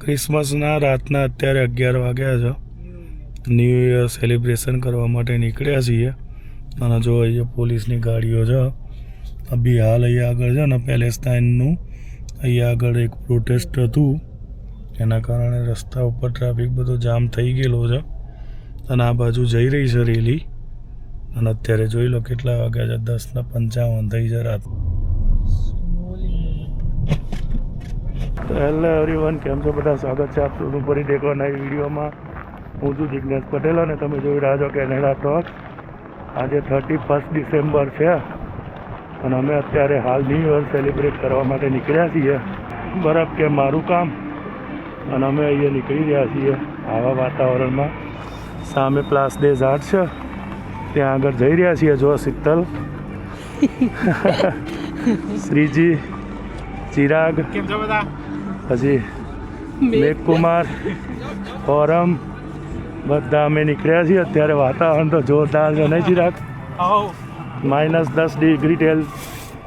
ક્રિસમસના રાતના અત્યારે અગિયાર વાગ્યા છે. ન્યૂ ઇયર સેલિબ્રેશન કરવા માટે નીકળ્યા છીએ. અને જો અહીંયા પોલીસની ગાડીઓ છે, અભી હાલ અહીંયા આગળ છે ને પેલેસ્ટાઇનનું, અહીંયા આગળ એક પ્રોટેસ્ટ હતું. એના કારણે રસ્તા ઉપર ટ્રાફિક બધો જામ થઈ ગયેલો છે. અને આ બાજુ જઈ રહી છે રેલી. અને અત્યારે જોઈ લો કેટલા વાગ્યા છે, દસના પંચાવન થઈ છે રાત. તો હેલો એવરીવન કેમ છો બધા? સ્વાગત છે આપ સુધી ફરી દેખો નવી વિડીયોમાં. હું છું જિજ્ઞેશ પટેલ અને તમે જોઈ રહ્યા છો કેનેડા ટોક આજે થર્ટી ફર્સ્ટ ડિસેમ્બર છે અને અમે અત્યારે હાલ ન્યૂ યર સેલિબ્રેટ કરવા માટે નીકળ્યા છીએ. બરાબર કે મારું કામ? અને અમે અહીંયા નીકળી રહ્યા છીએ આવા વાતાવરણમાં. સામે પ્લાસ ડે ઝાડ છે. ત્યાં આગળ જઈ રહ્યા છીએ જો શીતલ. શ્રીજી ચિરાગ. કેમ છો બધા? પછી મેઘકુમાર ફોરમ બધા અમે નીકળ્યા છીએ. અત્યારે વાતાવરણ તો જોરદાર છે. નહીં ચિરાગ? માઇનસ દસ ડિગ્રી ટેલ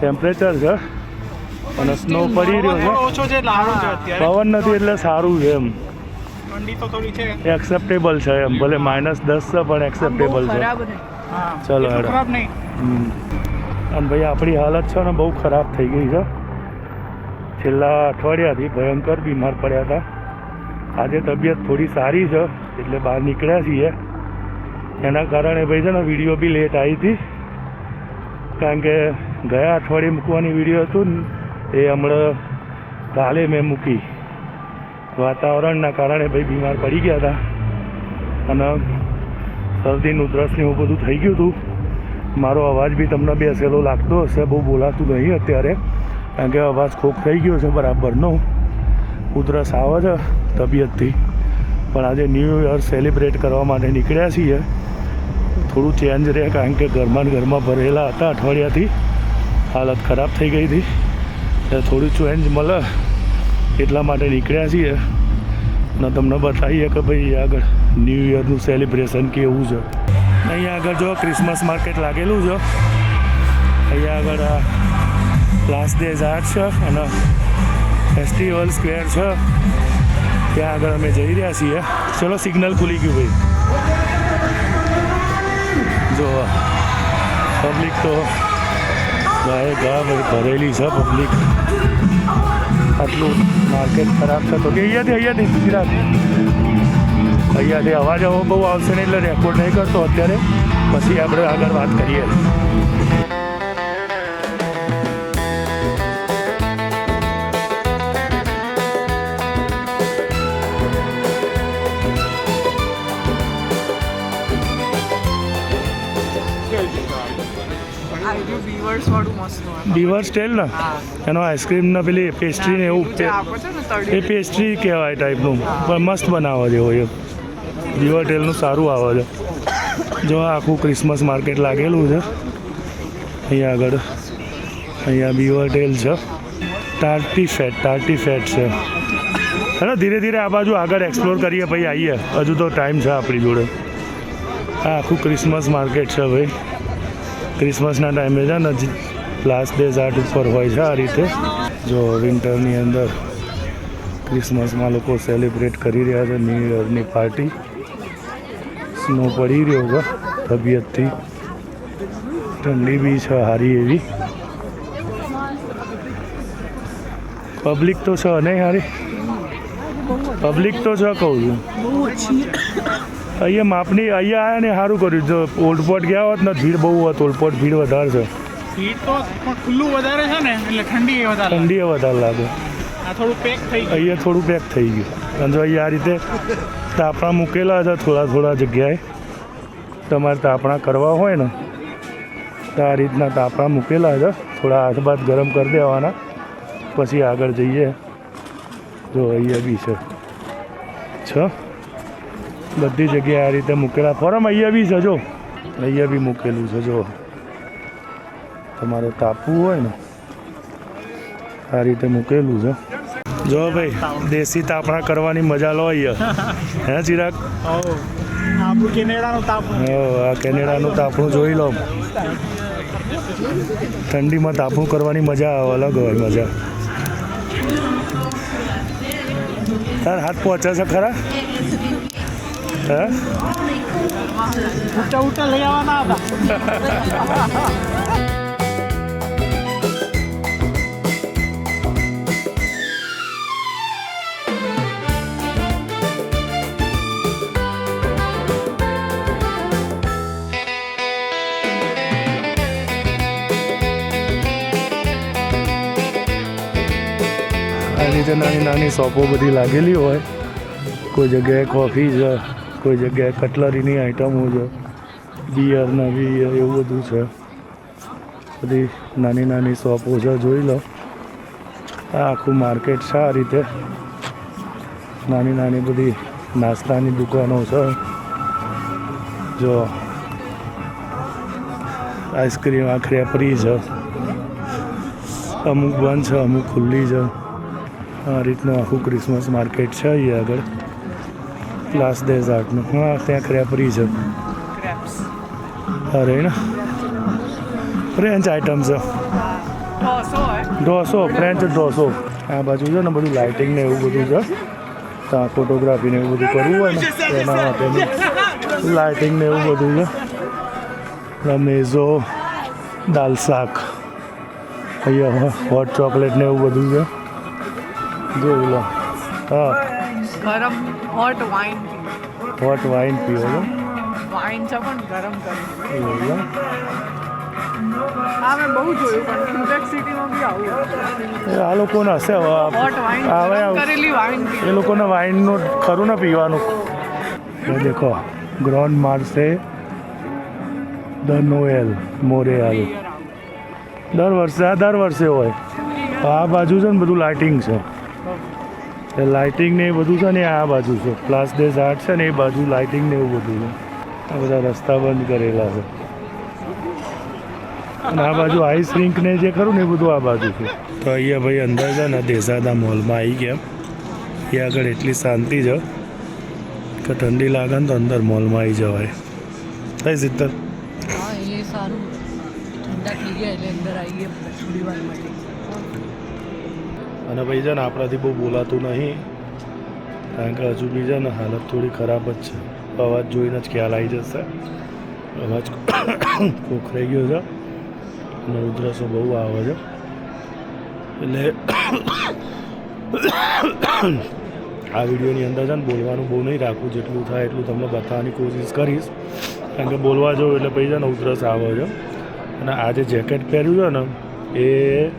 ટેમ્પરેચર છે. અને સ્નો પડી રહ્યો છે. પવન નથી એટલે સારું છે એમ. એક્સેપ્ટેબલ છે. એમ. ભલે માઇનસ દસ છે પણ એક્સેપ્ટેબલ છે. ચલો, હેડો. અને ભાઈ આપણી હાલત છે ને બહુ ખરાબ થઈ ગઈ છે. છેલ્લા અઠવાડિયાથી ભયંકર બીમાર પડ્યા હતા. આજે તબિયત થોડી સારી છે, એટલે બહાર નીકળ્યા છીએ. એના કારણે ભાઈ છે ને વીડિયો બી લેટ આવી હતી. કારણ કે ગયા અઠવાડિયે મૂકવાની વીડિયો હતું ને, એ હમણાં કાલે મેં મૂકી. વાતાવરણના કારણે ભાઈ બીમાર પડી ગયા હતા. અને શરદીનું ઉધરસને એવું બધું થઈ ગયું હતું. મારો અવાજ બી તમને બેસેલો લાગતો હશે, બહુ બોલાતું નહીં અત્યારે. કારણ કે અવાજ ખોખ થઈ ગયો છે બરાબરનો. ઉધરસ આવે છે તબિયતથી. પણ આજે ન્યૂ યર સેલિબ્રેટ કરવા માટે નીકળ્યા છીએ. થોડું ચેન્જ રહે કારણ કે ઘરમાં ને ઘરમાં ભરેલા હતા અઠવાડિયાથી. હાલત ખરાબ થઈ ગઈ હતી. એટલે થોડું ચેન્જ મળે એટલા માટે નીકળ્યા છીએ. ને તમને બતાવીએ કે ભાઈ આગળ ન્યૂ યરનું સેલિબ્રેશન કેવું છે. અહીંયા આગળ જો ક્રિસમસ માર્કેટ લાગેલું છે. અહીંયા આગળ આ લાસ્ટ ડે ઝાડ છે અને ફેસ્ટિવલ સ્ક્વેર છે. ત્યાં આગળ અમે જઈ રહ્યા છીએ. ચલો સિગ્નલ ખુલી ગયું ભાઈ. જો પબ્લિક તો ગાય ગા ભરેલી છે પબ્લિક આટલું માર્કેટ ખરાબ છે તો કે અહીંયાથી અહીંયાથી, ગુજરાત. અહીંયાથી અવાજ હવે બહુ આવશે નહીં એટલે રેકોર્ડ નહીં કરતો અત્યારે. પછી આપણે આગળ વાત કરીએ. આ વાળું મસ્ત હોય. બીવર સ્ટેલ ને? એનો આઈસ્ક્રીમ ને પેલી પેસ્ટ્રી ને એવું એ પેસ્ટ્રી કહેવાય ટાઈપનું પણ મસ્ત બનાવવા જેવો એ બીવર ટેલનું સારું આવે છે. જો આ આખું ક્રિસમસ માર્કેટ લાગેલું છે. અહીંયા આગળ. અહીંયા બીવર ટેલ છે. ટાર્ટી ફેટ ટાર્ટી ફેટ છે. હેલો ધીરે ધીરે આ બાજુ આગળ એક્સપ્લોર કરીએ પછી આવીએ હજુ તો ટાઈમ છે આપણી જોડે. આ આખું ક્રિસમસ માર્કેટ છે ભાઈ. ક્રિસમસના ટાઈમે છે ને લાસ્ટ ડેઝ આર્ટ ઉપર હોય છે આ રીતે. જો વિન્ટરની અંદર ક્રિસમસમાં લોકો સેલિબ્રેટ કરી રહ્યા છે ન્યૂ યરની પાર્ટી સ્નો પડી રહ્યો છે તબિયતથી. ઠંડી બી છે સારી એવી. પબ્લિક તો છે નહીં સારી પબ્લિક તો છે કહું છું. અહીંયા માપની અહીંયા આવ્યા ને સારું કર્યું. જો ઓલ્ડપોટ ગયા હોત ને ભીડ બહુ હોત. ઓલ્ડપોટ ભીડ વધારે છે. તો ખુલ્લું વધારે છે ને એટલે ઠંડી વધારે લાગે. ઠંડી વધારે લાગે. થોડું પેક થઈ અહીંયા થોડું પેક થઈ ગયું. અને જો અહીંયા આ રીતે તાપણા મૂકેલા છે થોડા થોડા જગ્યાએ. તમારે તાપણા કરવા હોય ને તો આ રીતના તાપણા મૂકેલા છે. થોડા હાથ બાદ ગરમ કરી દેવાના. પછી આગળ જઈએ. જો અહીંયા બી છે. છ. બધી જગ્યાએ આ રીતે મૂકેલા. ફોરમ અહીંયા બી છે જો અહીંયા બી મૂકેલું છે જો તમારે તાપવું હોય ને આ રીતે મૂકેલું છે. જો ભાઈ દેશી તાપણા કરવાની મજા લો અહીંયા. હે ચિરાગ. કેનેડાનું તાપ કેનેડાનું તાપણું જોઈ લો. ઠંડીમાં તાપણું કરવાની મજા આવે અલગ હોય મજા. તાર હાથ પહોંચે છે ખરા? ઉટા ઉટા લઈ આવવાના હતા રીતે નાની નાની શોપો બધી લાગેલી હોય. કોઈ જગ્યાએ કોફી છે કોઈ જગ્યાએ કટલરીની આઇટમો છે બિયરના બી એવું બધું છે. બધી નાની નાની શોપો છે, જોઈ લો. આ આખું માર્કેટ છે આ રીતે. નાની નાની બધી નાસ્તાની દુકાનો છે. જો આઈસ્ક્રીમ આ ક્રેપરી છે. અમુક બંધ છે, અમુક ખુલ્લી છે. આ રીતનું આખું ક્રિસમસ માર્કેટ છે અહીંયા આગળ. ક્લાસ ડેઝાર્ટનું હા ત્યાં ક્રેપરી છે. અરે ને? ફ્રેન્ચ આઇટમ છે. ઢોસો ફ્રેન્ચ ઢોસો આ બાજુ છે ને બધું લાઇટિંગ ને એવું બધું છે. ત્યાં ફોટોગ્રાફી ને એવું બધું કરવું હોય ને એના માટેનું લાઇટિંગ ને એવું બધું છે. મેઝો દાલ શાક. અહીંયા હોટ ચોકલેટ ને એવું બધું છે. જોઈ લો. હા. ગરમ હોટ વાઇન હોટ વાઇન પીવો છો? વાઇન છે પણ ગરમ કરી એવું આ મેં બહુ જોયું પણ ક્યુબેક સિટીમાં બી આવું આ લોકોને હશે હવે કરેલી વાઇન એ લોકોને વાઇનનું ખરું ને પીવાનું? દેખો ગ્રોન માર્સે ધ નોએલ મોરેલ દર વર્ષે આ દર વર્ષે હોય. આ બાજુ છે ને બધું લાઇટિંગ છે. લાઇટિંગ ને એ બધું છે ને આ બાજુ છે. પ્લાસ ડેઝ આર્ટ છે ને એ બાજુ લાઇટિંગ ને એવું બધું છે. આ બધા રસ્તા બંધ કરેલા છે. અને આ બાજુ આઈસ રિંક ને જે ખરું ને એ બધું આ બાજુ છે. તો અહીંયા ભાઈ અંદર છે ને દેસાદા મોલમાં આવી ગયા. એ આગળ એટલી શાંતિ છે કે ઠંડી લાગે ને તો અંદર મોલમાં આવી જવાય. કઈ સિત્તર હા, એ સારું. ઠંડા થઈ ગયા એટલે અંદર આવી ગયા. થોડી વાર માટે અને ભાઈ છે ને આપણાથી બહુ બોલાતું નહીં. કારણ કે હજુ બી છે ને હાલત થોડી ખરાબ જ છે. અવાજ જોઈને જ ખ્યાલ આવી જશે. અવાજ ખોખરાઈ ગયો છે. અને ઉધરસો બહુ આવે છે. એટલે આ વિડીયોની અંદર છે ને બોલવાનું બહુ નહીં રાખવું જેટલું થાય એટલું તમને બતાવવાની કોશિશ કરીશ. કારણ કે બોલવા જાઉં એટલે પછી છે ને ઉધરસ આવે છે. અને આ જે જેકેટ પહેર્યું છે ને, એ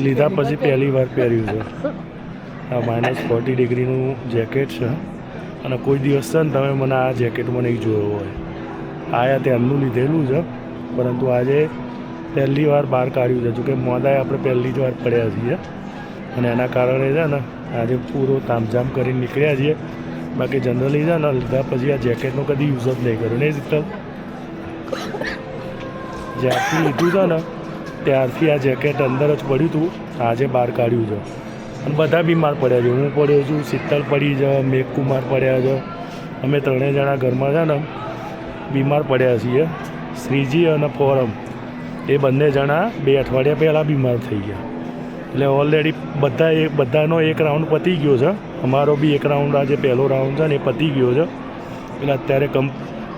લીધા પછી પહેલી વાર પહેર્યું. છે. આ માઇનસ ફોર્ટી ડિગ્રીનું જેકેટ છે. અને કોઈ દિવસ છે ને તમે મને આ જેકેટમાં નહીં જોયો હોય. આયા ત્યારનું લીધેલું છે. પરંતુ આજે પહેલી વાર બહાર કાઢ્યું છે. જોકે મોદાએ આપણે પહેલી જ વાર પડ્યા છીએ. અને એના કારણે છે ને આજે પૂરો તામઝામ કરીને નીકળ્યા છીએ. બાકી જનરલી છે ને લીધા પછી આ જેકેટનો કદી યુઝ જ નહીં કર્યો. નહીં શીતલ જ્યારથી લીધું છે ને ત્યારથી આ જેકેટ અંદર જ પડ્યું હતું આજે બહાર કાઢ્યું છે. અને બધા બીમાર પડ્યા છે. હું પડ્યો છું, શીતલ પડી છે, મેઘકુમાર પડ્યા છે. અમે ત્રણેય જણા ઘરમાં છે ને, બીમાર પડ્યા છીએ. શ્રીજી અને ફોરમ, એ બંને જણા બે અઠવાડિયા પહેલાં બીમાર થઈ ગયા. એટલે ઓલરેડી બધા એ, બધાનો એક રાઉન્ડ પતી ગયો છે. અમારો બી એક રાઉન્ડ આજે પહેલો રાઉન્ડ છે ને, એ પતી ગયો છે. એટલે અત્યારે કમ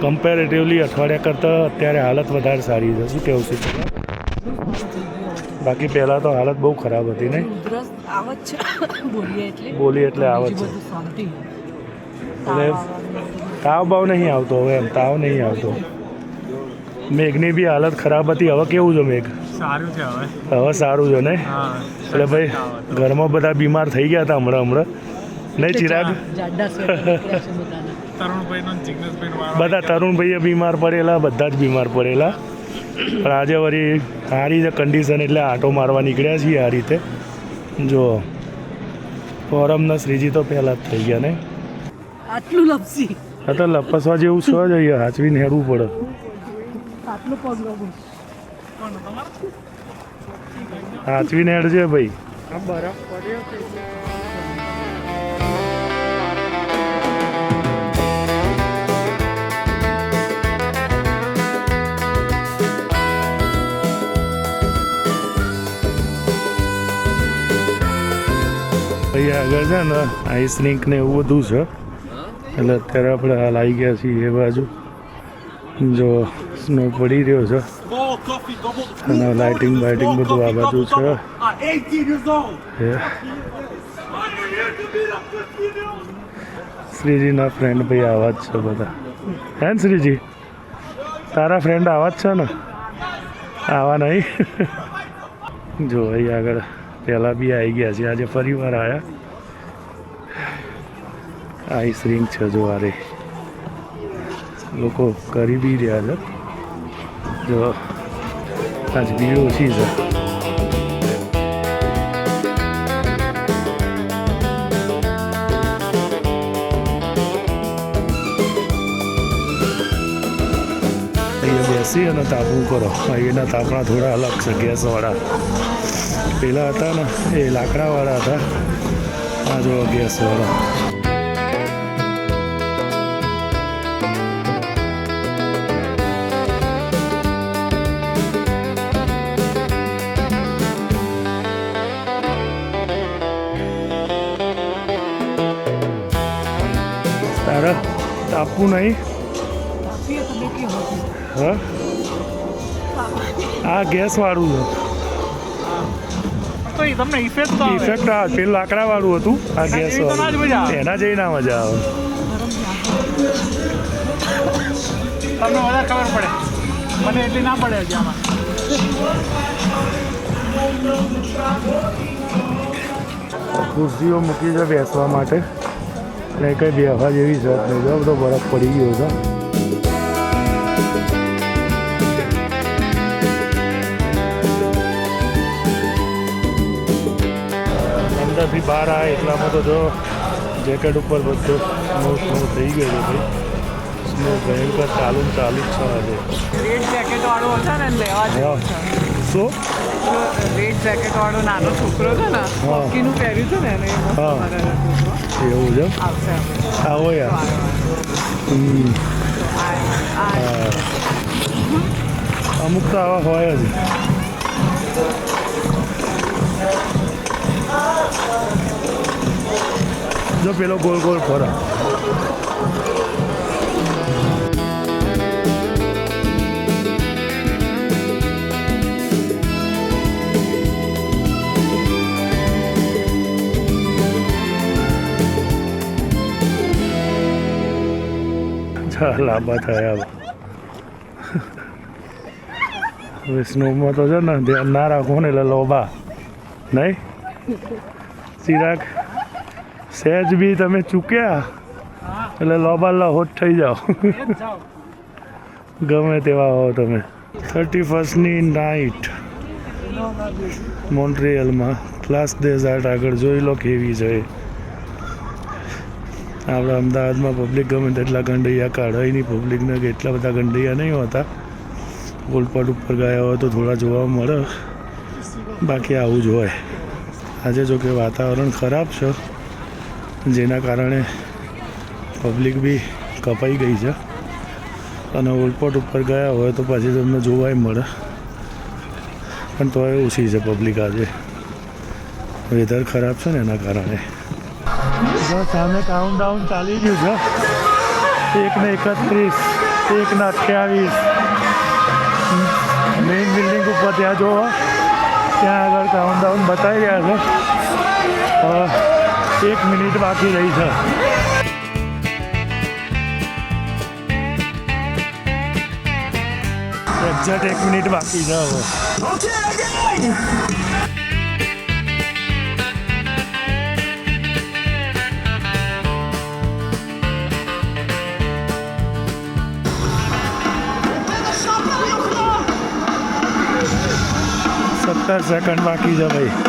કમ્પેરેટિવલી અઠવાડિયા કરતાં અત્યારે હાલત વધારે સારી છે. શું કહેવું છે? બાકી પહેલાં તો હાલત બહુ ખરાબ હતી નહીં? ઉધરસ આવત છે. બોલીએ એટલે. બોલી એટલે આવત છે. એટલે તાવ બાવ નહીં આવતો હવે એમ તાવ નહીં આવતો. મેઘની બી હાલત ખરાબ હતી હવે કેવું છે મેઘ? સારું છે હવે. હવે સારું છે ને એટલે ભાઈ ઘરમાં બધા બીમાર થઈ ગયા હતા હમણાં હમણાં. નહીં ચિરાગ? બધા તરુણભાઈએ બીમાર પડેલા બધા જ બીમાર પડેલા. પણ આજે વળી સારી છે કન્ડિશન એટલે આટો મારવા નીકળ્યા છીએ આ રીતે. જો ફોરમના શ્રીજી તો પહેલાં જ થઈ ગયા ને. આટલું લપસી. હા તો લપસવા જેવું છે જ અહીંયા હાચવીને હેરવું પડે. આટલું પગ હાચવીને હેડજે ભાઈ. બરફ પડ્યો છે એટલે ભાઈ અહીં આગળ છે ને આઈસ રિંક ને એવું બધું છે. એટલે અત્યારે આપણે હાલ આવી ગયા છીએ એ બાજુ. જો સ્નો પડી રહ્યો છે. અને લાઇટિંગ બાઇટિંગ બધું આ બાજુ છે. At 18 years old. એ શ્રીજીના ફ્રેન્ડ ભાઈ આવા જ છે બધા. હે ને શ્રીજી? તારા ફ્રેન્ડ આવા જ છે ને? આવા નહીં? જો અહીં આગળ પહેલાં બી આવી ગયા છે આજે ફરી વાર આવ્યા આઈસ રિંગ છે જો આરે લોકો કરી બી રહ્યા છે જો આજ ભીડ ઓછી છે બેસી અને તાપવું કરો અહીંના તાપણા થોડા અલગ છે ગેસવાળા પેલા હતા ને એ લાકડાવાળા હતા. આ જો ગેસવાળા તારા તાપવું નહીં? હા? આ ગેસ વાળું તો એ તમને ઇફેક્ટ તો આવે. ઇફેક્ટ આ પેલું લાકડા વાળું હતું. આ ગેસ ના આવે. એના જઈ ના મજા આવે. તમને વધારે ખબર પડે. મને એટલી ના પડે હજી આમાં. ખુરશીઓ મૂકી છે બેસવા માટે. અને કંઈ બેસવા જેવી છે જ નહીં. જો બધો બરફ પડી ગયો છે. અંદરથી બહાર આવે એટલામાં તો જો જેકેટ ઉપર બધું સ્નો સ્નો થઈ ગયો છે ભાઈ. સ્નો ભયંકર ચાલુ ચાલુ જ છે રેડ જેકેટ વાળો હતો ને લેવા શું? રેડ જેકેટ વાળો નાનો છોકરો છે ને. હોકીનું પહેર્યું છે ને એને એવું છે. આવો યાર. અમુક તો આવા હોય જ. જો પેલો ગોલ ગોલ ફરા. લાંબા થયા. હવે. સ્નોમાં તો છે ને ધ્યાન ના રાખો ને એટલે લોબા નહીં? ચિરાગ. સહેજ બી તમે ચૂક્યા? એટલે લોબા હોટ થઈ જાઓ. ગમે તેવા હો તમે. થર્ટી ફર્સ્ટની નાઇટ. મોન્ટ્રિયલમાં. ક્લાસ ડેઝાર્ટ આગળ જોઈ લો કેવી છે. આપણે અમદાવાદમાં પબ્લિક ગમે તેટલા ગંડૈયા કાઢાય નહીં. પબ્લિકને કે એટલા બધા ગંડૈયા નહીં હોતા. ઓલપટ ઉપર ગયા હોય તો થોડા જોવા મળે. બાકી આવું જ હોય. આજે જો કે વાતાવરણ ખરાબ છે, જેના કારણે પબ્લિક બી કપાઈ ગઈ છે. અને ઓલપટ ઉપર ગયા હોય તો પછી તમને જોવાય મળે. પણ તોય ઓછી છે પબ્લિક આજે. વેધર ખરાબ છે ને એના કારણે. સામે કાઉન્ટ ડાઉન ચાલી ગયું છે. એક ને એકત્રીસ એક ને અઠ્યાવીસ. મેઇન બિલ્ડિંગ ઉપર ત્યાં જો ત્યાં આગળ કાઉન્ટ ડાઉન બતાવી રહ્યા છે. એક મિનિટ બાકી રહી છે. એક્ઝેક્ટ એક મિનિટ બાકી છે હવે. સત્તર સેકન્ડ બાકી છે ભાઈ.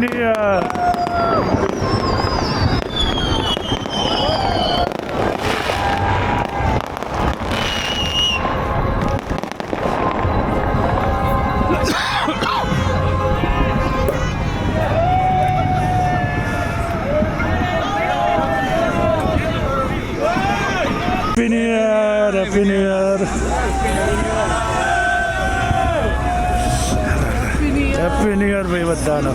Happy new happy new year ભાઈ બધાનો